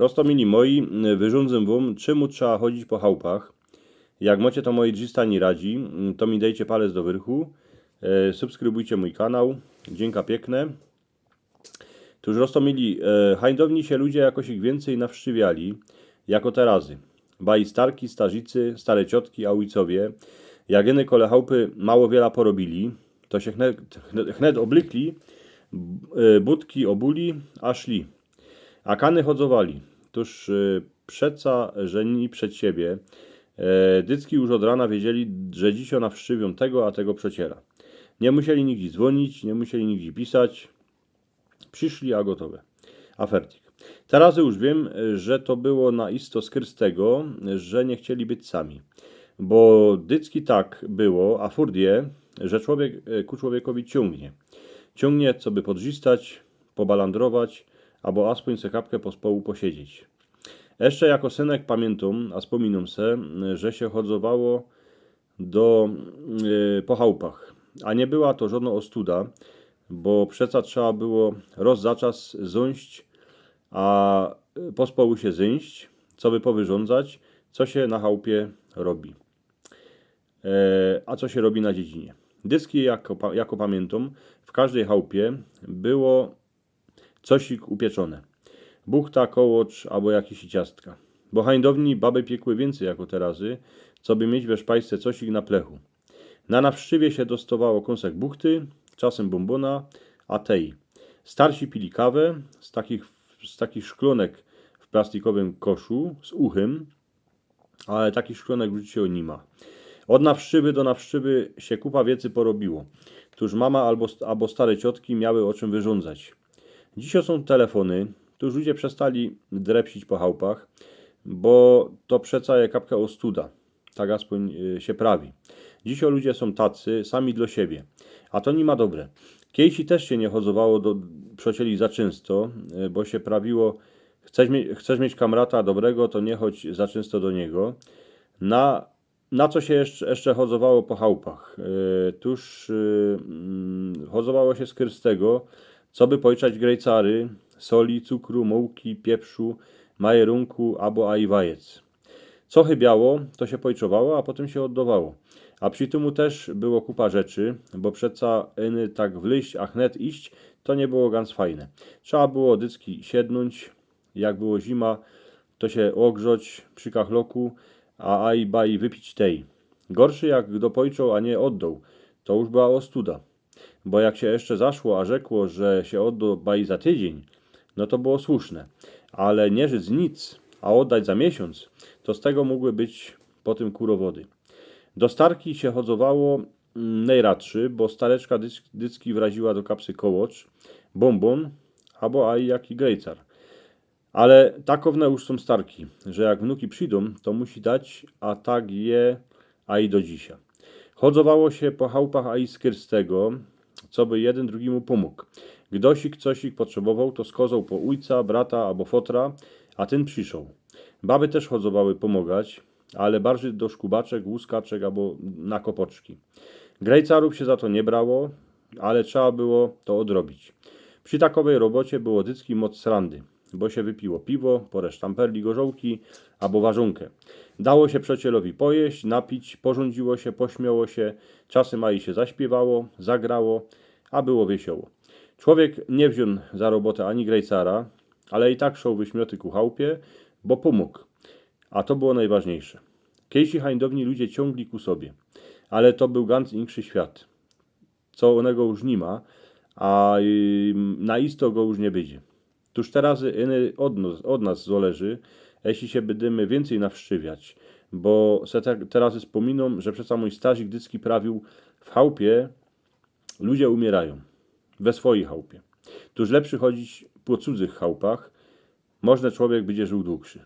Rostomili moi, wyrządzę wam, czemu trzeba chodzić po chałupach. Jak macie to moi drzista nie radzi, to mi dajcie palec do wyrchu. E, subskrybujcie mój kanał. Dzięka piękne. Tuż Rostomili, e, hańdowni się ludzie jakoś ich więcej nawszczywiali, jako terazy. Baj starki, starzicy, stare ciotki, a ujcowie, jak jeny kole chałupy mało wiele porobili, to się chnet, chnet, b- e, budki obuli, a szli. A kany chodzowali. Tuż y, przeca żeni przed siebie. E, dycki już od rana wiedzieli, że dziś ona wszczywią tego, a tego przeciera. Nie musieli nigdzie dzwonić, nie musieli nigdzie pisać. Przyszli, a gotowe. Afertik. Teraz już wiem, że to było na isto skry z tego, że nie chcieli być sami. Bo dycki tak było, a furdie, że człowiek e, ku człowiekowi ciągnie. Ciągnie, co by podrzistać, pobalandrować, albo aspoň se kapkę po społu posiedzieć. Jeszcze jako synek pamiętam, a wspominam se, że się chodzowało do y, po chałupach. A nie była to żadna ostuda, bo przeca trzeba było roz za czas ząść, a po społu się zyńść, co by powyrządzać, co się na chałupie robi. E, a co się robi na dziedzinie. Dyski, jako, jako pamiętam, w każdej chałupie było cosik upieczone. Buchta, kołocz albo jakieś ciastka. Bo hańdowni baby piekły więcej jako terazy, co by mieć we szpajce cosik na plechu. Na nawszczywie się dostawało kąsek buchty, czasem bombona, a tej. Starsi pili kawę z takich, z takich szklonek w plastikowym koszu z uchym, ale takich szklonek w życiu nie ma. Od nawszczywy do nawszczywy się kupa wiecy porobiło. Tuż mama albo, albo stare ciotki miały o czym wyrządzać. Dzisiaj są telefony, tu już ludzie przestali drepsić po chałupach, bo to przeca je kapka ostuda. Tak aspoň y, się prawi. Dzisiaj ludzie są tacy, sami dla siebie. A to nie ma dobre. Kiejsi też się nie chodzowało do przocieli za często, y, bo się prawiło chcesz, chcesz mieć kamrata dobrego, to nie chodź za często do niego. Na, na co się jeszcze, jeszcze chodzowało po chałupach? Yy, tuż mm, chodzowało się z Krystego, co by pojczać grejcary, soli, cukru, mułki, pieprzu, majerunku albo ajwajec. Co chybiało, to się pojczowało, a potem się oddawało. A przy tym też było kupa rzeczy, bo przeca eny tak wlyść, a chnet iść, to nie było ganz fajne. Trzeba było dycki siednąć, jak było zima, to się ogrzać przy kachloku, a aj baj wypić tej. Gorszy jak dopojczą, a nie oddał, to już była ostuda. Bo jak się jeszcze zaszło, a rzekło, że się oddał baj za tydzień, no to było słuszne. Ale nie żyć nic, a oddać za miesiąc, to z tego mogły być potem kurowody. Do starki się chodzowało mm, najradszy, bo stareczka dyc- dycki wraziła do kapsy kołocz, bombon, albo aj jaki grejcar. Ale takowne już są starki, że jak wnuki przyjdą, to musi dać, a tak je, a i do dzisiaj. Chodzowało się po chałupach a i skyrstego, co by jeden drugiemu pomógł. Gdosik cosik potrzebował, to skozał po ujca, brata albo fotra, a ten przyszł. Baby też chodzowały pomagać, ale bardziej do szkubaczek, łuskaczek albo na kopoczki. Grejcarów się za to nie brało, ale trzeba było to odrobić. Przy takowej robocie było dycki moc srandy, bo się wypiło piwo, porę sztamperli gorzołki albo ważonkę. Dało się przecielowi pojeść, napić, porządziło się, pośmiało się, czasem i się zaśpiewało, zagrało, a było wesioło. Człowiek nie wziął za robotę ani grejcara, ale i tak szał wyśmioty ku chałupie, bo pomógł. A to było najważniejsze. Kiejsi hańdowni ludzie ciągli ku sobie, ale to był ganz inszy świat. Co onego już nie ma, a na isto go już nie będzie. Tuż teraz iny od nas, od nas zależy, jeśli się będziemy więcej nawszczywiać, bo se te, teraz wspominam, że przecież mój stazik dycki prawił w chałupie ludzie umierają, we swojej chałupie. Tuż lepszy chodzić po cudzych chałupach, można człowiek będzie żył dłuższy.